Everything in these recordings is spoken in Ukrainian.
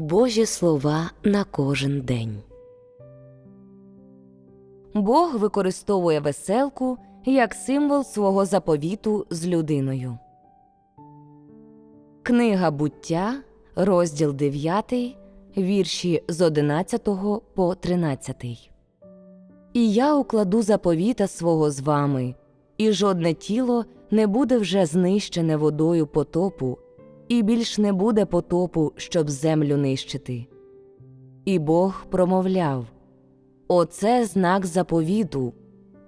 Божі слова на кожен день. Бог використовує веселку як символ свого заповіту з людиною. Книга буття, розділ 9, вірші з 11 по 13. І я укладу заповіта свого з вами, і жодне тіло не буде вже знищене водою потопу, і більш не буде потопу, щоб землю нищити. І Бог промовляв Оце знак заповіту,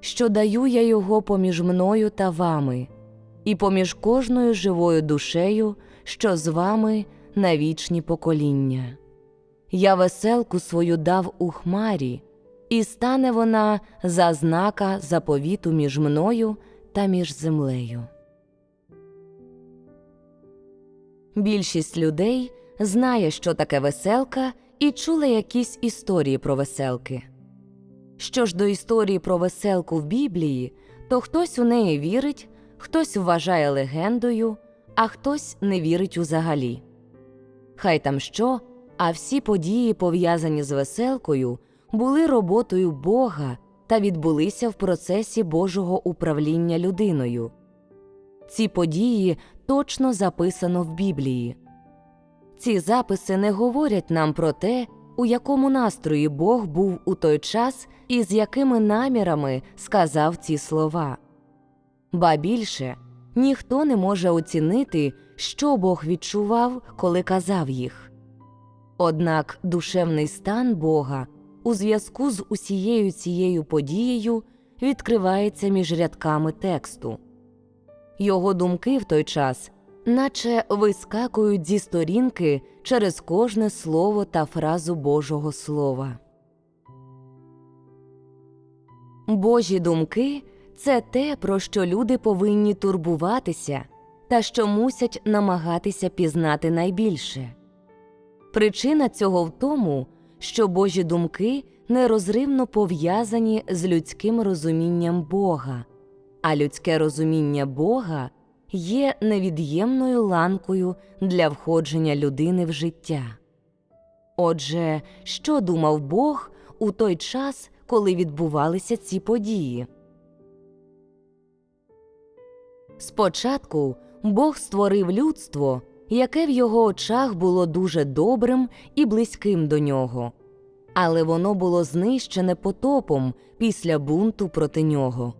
що даю я його поміж мною та вами, і поміж кожною живою душею, що з вами на вічні покоління. Я веселку свою дав у хмарі, і стане вона за знака заповіту між мною та між землею. Більшість людей знає, що таке веселка, і чули якісь історії про веселки. Що ж до історії про веселку в Біблії, то хтось у неї вірить, хтось вважає легендою, а хтось не вірить узагалі. Хай там що, а всі події, пов'язані з веселкою, були роботою Бога та відбулися в процесі Божого управління людиною. Ці події точно записано в Біблії. Ці записи не говорять нам про те, у якому настрої Бог був у той час і з якими намірами сказав ці слова. Ба більше ніхто не може оцінити, що Бог відчував, коли казав їх. Однак душевний стан Бога у зв'язку з усією цією подією відкривається між рядками тексту. Його думки в той час наче вискакують зі сторінки через кожне слово та фразу Божого Слова. Божі думки це те, про що люди повинні турбуватися та що мусять намагатися пізнати найбільше. Причина цього в тому, що Божі думки нерозривно пов'язані з людським розумінням Бога, а людське розуміння Бога є невід'ємною ланкою для входження людини в життя. Отже, що думав Бог у той час, коли відбувалися ці події? Спочатку Бог створив людство, яке в його очах було дуже добрим і близьким до нього, але воно було знищене потопом після бунту проти нього.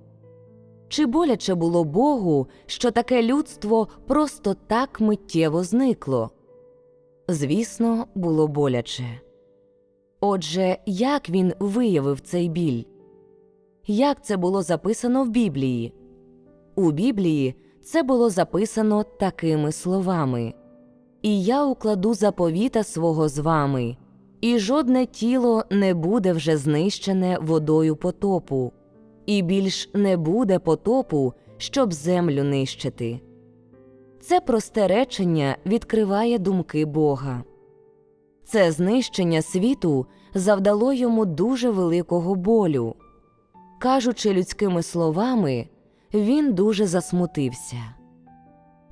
Чи боляче було Богу, що таке людство просто так миттєво зникло? Звісно, було боляче. Отже, як він виявив цей біль? Як це було записано в Біблії? У Біблії це було записано такими словами І я укладу заповіта свого з вами, і жодне тіло не буде вже знищене водою потопу і більш не буде потопу, щоб землю нищити. Це просте речення відкриває думки Бога. Це знищення світу завдало йому дуже великого болю. Кажучи людськими словами, він дуже засмутився.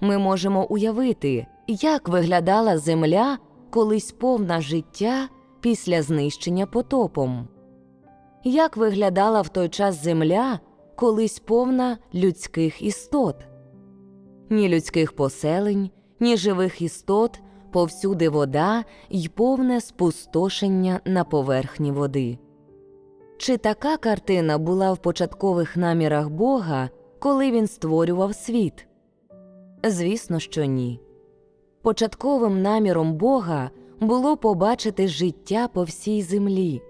Ми можемо уявити, як виглядала земля колись повна життя після знищення потопом як виглядала в той час земля, колись повна людських істот, ні людських поселень, ні живих істот, повсюди вода й повне спустошення на поверхні води. Чи така картина була в початкових намірах Бога, коли він створював світ? Звісно, що ні. Початковим наміром Бога було побачити життя по всій землі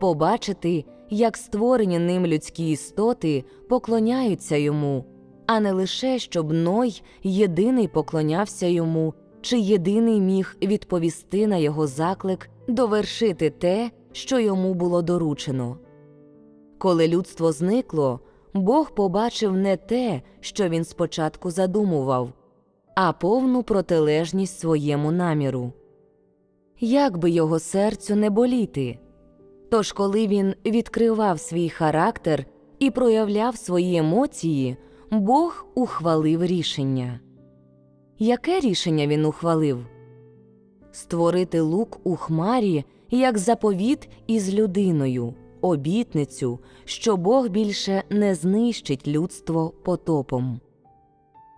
побачити, як створені ним людські істоти поклоняються йому, а не лише щоб Ной єдиний поклонявся йому, чи єдиний міг відповісти на його заклик довершити те, що йому було доручено. Коли людство зникло, Бог побачив не те, що він спочатку задумував, а повну протилежність своєму наміру. Як би його серцю не боліти, Тож, коли він відкривав свій характер і проявляв свої емоції, Бог ухвалив рішення. Яке рішення він ухвалив? створити лук у хмарі як заповіт із людиною, обітницю, що Бог більше не знищить людство потопом.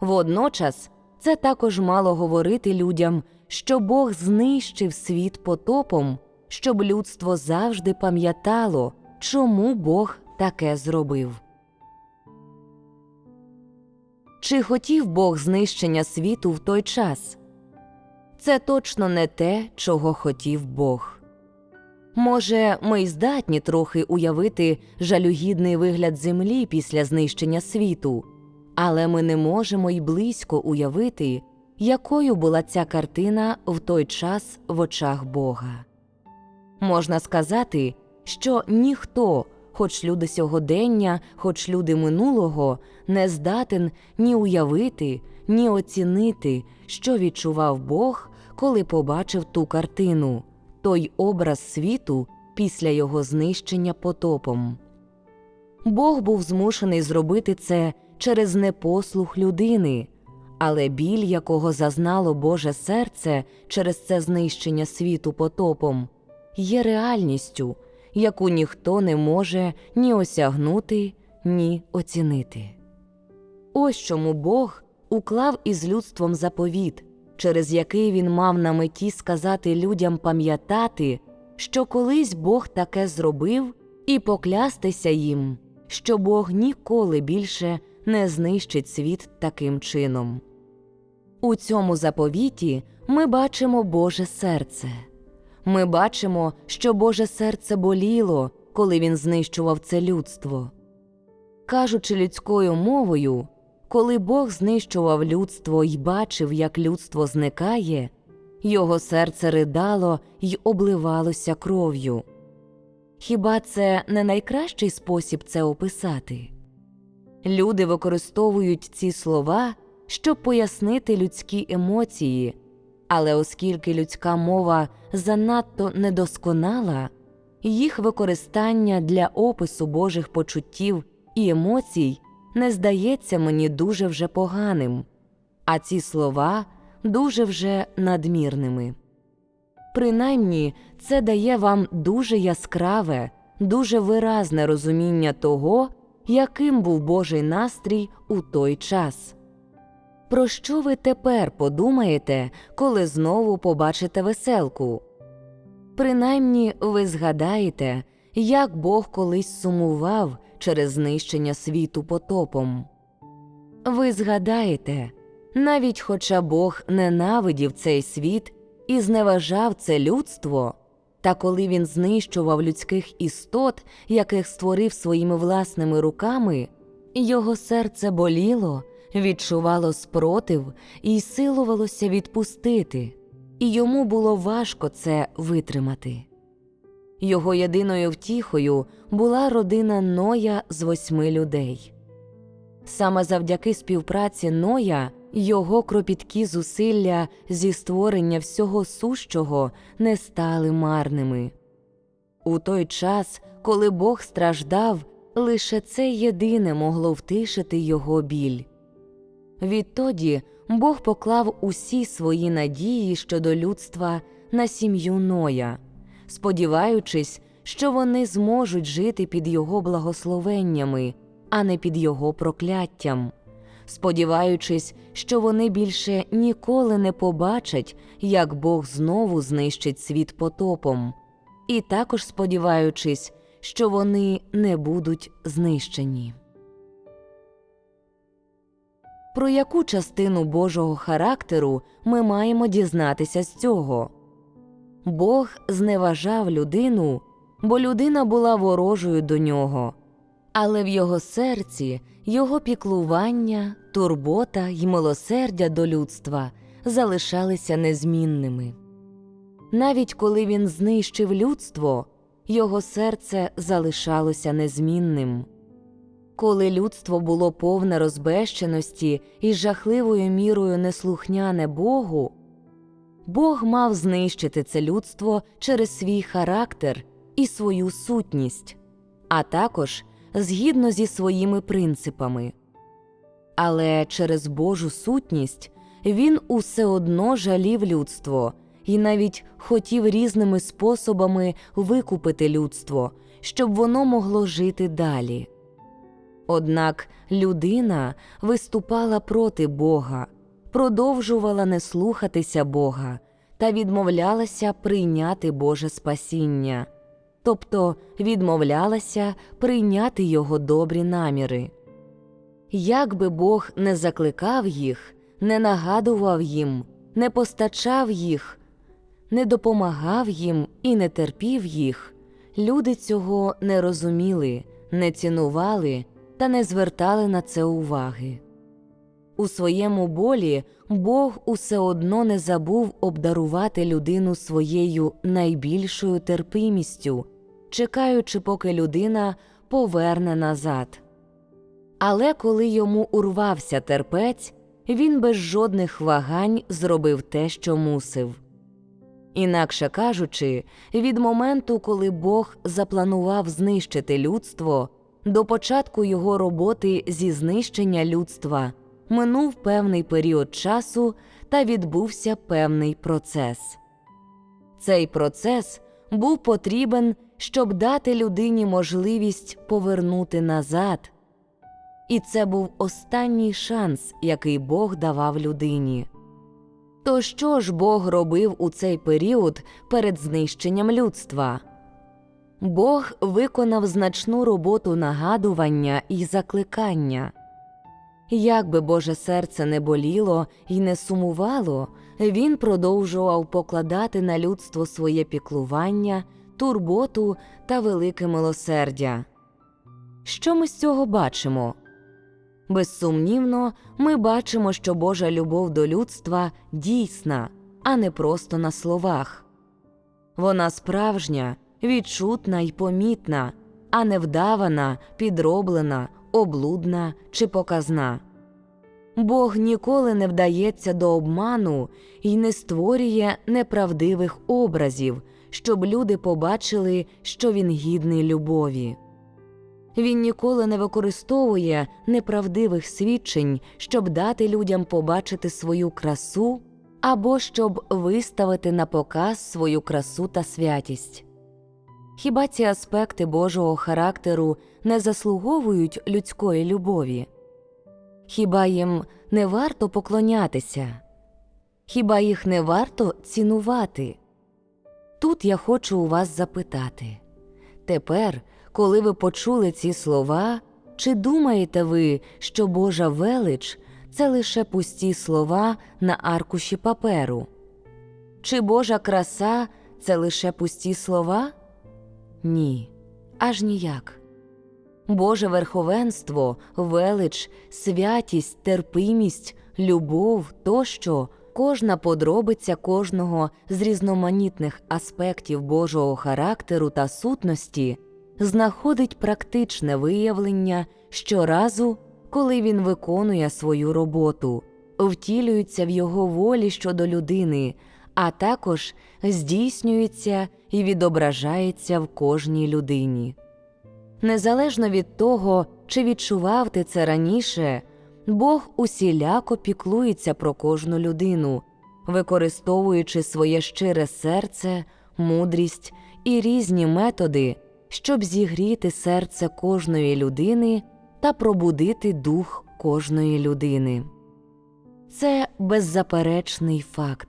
Водночас це також мало говорити людям, що Бог знищив світ потопом, щоб людство завжди пам'ятало, чому Бог таке зробив. Чи хотів Бог знищення світу в той час? Це точно не те, чого хотів Бог. Може, ми й здатні трохи уявити жалюгідний вигляд землі після знищення світу, але ми не можемо й близько уявити, якою була ця картина в той час в очах Бога. Можна сказати, що ніхто, хоч люди сьогодення, хоч люди минулого, не здатен ні уявити, ні оцінити, що відчував Бог, коли побачив ту картину, той образ світу після його знищення потопом. Бог був змушений зробити це через непослух людини, але біль, якого зазнало Боже серце через це знищення світу потопом, є реальністю, яку ніхто не може ні осягнути, ні оцінити. Ось чому Бог уклав із людством заповіт, через який він мав на меті сказати людям пам'ятати, що колись Бог таке зробив, і поклястися їм, що Бог ніколи більше не знищить світ таким чином. У цьому заповіті ми бачимо Боже серце. Ми бачимо, що Боже серце боліло, коли він знищував це людство. Кажучи людською мовою, коли Бог знищував людство і бачив, як людство зникає, його серце ридало й обливалося кров'ю. Хіба це не найкращий спосіб це описати? Люди використовують ці слова, щоб пояснити людські емоції, але оскільки людська мова занадто недосконала, їх використання для опису Божих почуттів і емоцій не здається мені дуже вже поганим, а ці слова дуже вже надмірними. Принаймні, це дає вам дуже яскраве, дуже виразне розуміння того, яким був Божий настрій у той час. Про що ви тепер подумаєте, коли знову побачите веселку? Принаймні ви згадаєте, як Бог колись сумував через знищення світу потопом. Ви згадаєте, навіть хоча Бог ненавидів цей світ і зневажав це людство, та коли він знищував людських істот, яких створив своїми власними руками, його серце боліло, відчувало спротив і силувалося відпустити, і йому було важко це витримати. Його єдиною втіхою була родина Ноя з восьми людей. Саме завдяки співпраці Ноя його кропіткі зусилля зі створення всього сущого не стали марними. У той час, коли Бог страждав, лише це єдине могло втишити його біль. Відтоді Бог поклав усі свої надії щодо людства на сім'ю Ноя, сподіваючись, що вони зможуть жити під його благословеннями, а не під його прокляттям, сподіваючись, що вони більше ніколи не побачать, як Бог знову знищить світ потопом, і також сподіваючись, що вони не будуть знищені. Про яку частину Божого характеру ми маємо дізнатися з цього? Бог зневажав людину, бо людина була ворожою до нього, але в його серці його піклування, турбота й милосердя до людства залишалися незмінними. Навіть коли він знищив людство, його серце залишалося незмінним. Коли людство було повне розбещеності і жахливою мірою неслухняне Богу, Бог мав знищити це людство через свій характер і свою сутність, а також згідно зі своїми принципами. Але через Божу сутність він усе одно жалів людство і навіть хотів різними способами викупити людство, щоб воно могло жити далі. Однак людина виступала проти Бога, продовжувала не слухатися Бога та відмовлялася прийняти Боже спасіння, тобто відмовлялася прийняти Його добрі наміри. Як би Бог не закликав їх, не нагадував їм, не постачав їх, не допомагав їм і не терпів їх, люди цього не розуміли, не цінували та не звертали на це уваги. У своєму болі Бог усе одно не забув обдарувати людину своєю найбільшою терпимістю, чекаючи, поки людина поверне назад. Але коли йому урвався терпець, він без жодних вагань зробив те, що мусив. Інакше кажучи, від моменту, коли Бог запланував знищити людство, до початку його роботи зі знищення людства минув певний період часу та відбувся певний процес. Цей процес був потрібен, щоб дати людині можливість повернути назад. І це був останній шанс, який Бог давав людині. То що ж Бог робив у цей період перед знищенням людства? Бог виконав значну роботу нагадування і закликання. Як би Боже серце не боліло і не сумувало, він продовжував покладати на людство своє піклування, турботу та велике милосердя. Що ми з цього бачимо? Безсумнівно, ми бачимо, що Божа любов до людства дійсна, а не просто на словах. Вона справжня, відчутна й помітна, а не вдавана, підроблена, облудна чи показна. Бог ніколи не вдається до обману і не створює неправдивих образів, щоб люди побачили, що він гідний любові. Він ніколи не використовує неправдивих свідчень, щоб дати людям побачити свою красу або щоб виставити на показ свою красу та святість. Хіба ці аспекти Божого характеру не заслуговують людської любові? Хіба їм не варто поклонятися? Хіба їх не варто цінувати? Тут я хочу у вас запитати тепер, коли ви почули ці слова, чи думаєте ви, що Божа велич це лише пусті слова на аркуші паперу? Чи Божа краса це лише пусті слова? Ні, аж ніяк. Боже верховенство, велич, святість, терпимість, любов тощо, кожна подробиця кожного з різноманітних аспектів Божого характеру та сутності знаходить практичне виявлення щоразу, коли він виконує свою роботу, втілюється в його волі щодо людини, а також здійснюється і відображається в кожній людині. Незалежно від того, чи відчував ти це раніше, Бог усіляко піклується про кожну людину, використовуючи своє щире серце, мудрість і різні методи, щоб зігріти серце кожної людини та пробудити дух кожної людини. Це беззаперечний факт.